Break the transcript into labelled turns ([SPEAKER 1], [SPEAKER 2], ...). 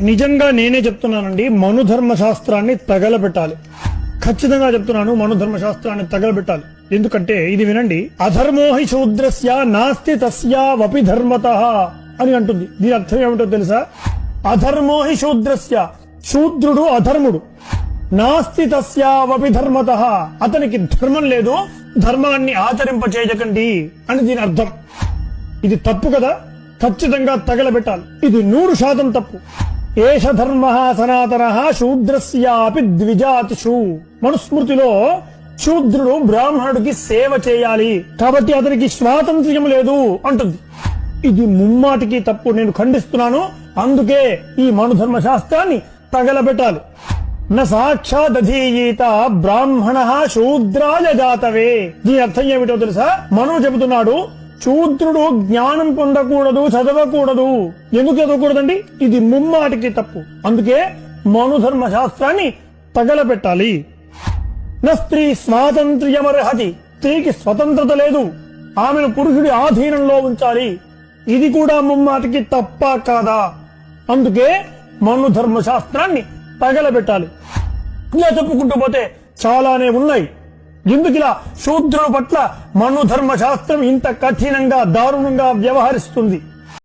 [SPEAKER 1] నిజంగా నేనే చెప్తున్నానండి మనుధర్మ శాస్త్రాన్ని తగలబెట్టాలి. ఖచ్చితంగా చెప్తున్నాను మనుధర్మ శాస్త్రాన్ని తగలబెట్టాలి. ఎందుకంటే ఇది వినండి అధర్మోహి శూద్రస్య నాస్తి తస్యావపి ధర్మత అని అంటుంది. దీని అర్థం ఏమిటో తెలుసా? అధర్మోహి శూద్రస్య శూద్రుడు అధర్ముడు. నాస్తి తస్యావపి ధర్మత అతనికి ధర్మం లేదు ధర్మాన్ని ఆచరింప చేయకండి అని దీని అర్థం. ఇది తప్పు కదా? ఖచ్చితంగా తగలబెట్టాలి. ఇది నూరు శాతం తప్పు. ఏష ధర్మ సనాతన శూద్రస్యాపి ద్విజాతిషు. మనుస్మృతిలో శూద్రుడు బ్రాహ్మణుడికి సేవ చేయాలి. కాబట్టి అతనికి స్వాతంత్ర్యం లేదు అంటుంది. ఇది ముమ్మాటికి తప్పు నేను ఖండిస్తున్నాను. అందుకే ఈ మనుధర్మ శాస్త్రాన్ని తగలబెట్టాలి. న సాక్షాదధీయీత బ్రాహ్మణ శూద్రాయ జాతవే. దీని అర్థం ఏమిటో తెలుసా? మను చెబుతున్నాడు శూద్రుడు జ్ఞానం పొందకూడదు చదవకూడదు. ఎందుకు చదవకూడదండి? ఇది ముమ్మాటికి తప్పు. అందుకే మనుధర్మ శాస్త్రాన్ని తగలబెట్టాలి. నా స్త్రీ స్వాతంత్ర్యమర్హతి. స్త్రీకి స్వతంత్రత లేదు. ఆమెను పురుషుడి ఆధీనంలో ఉంచాలి. ఇది కూడా ముమ్మాటికి తప్ప కాదా? అందుకే మనుధర్మ శాస్త్రాన్ని తగలబెట్టాలి. ఇలా చెప్పుకుంటూ పోతే చాలానే ఉన్నాయి. ఎందుకు ఇలా శూద్రుల పట్ల మను శాస్త్రం ఇంత కఠినంగా దారుణంగా వ్యవహరిస్తుంది.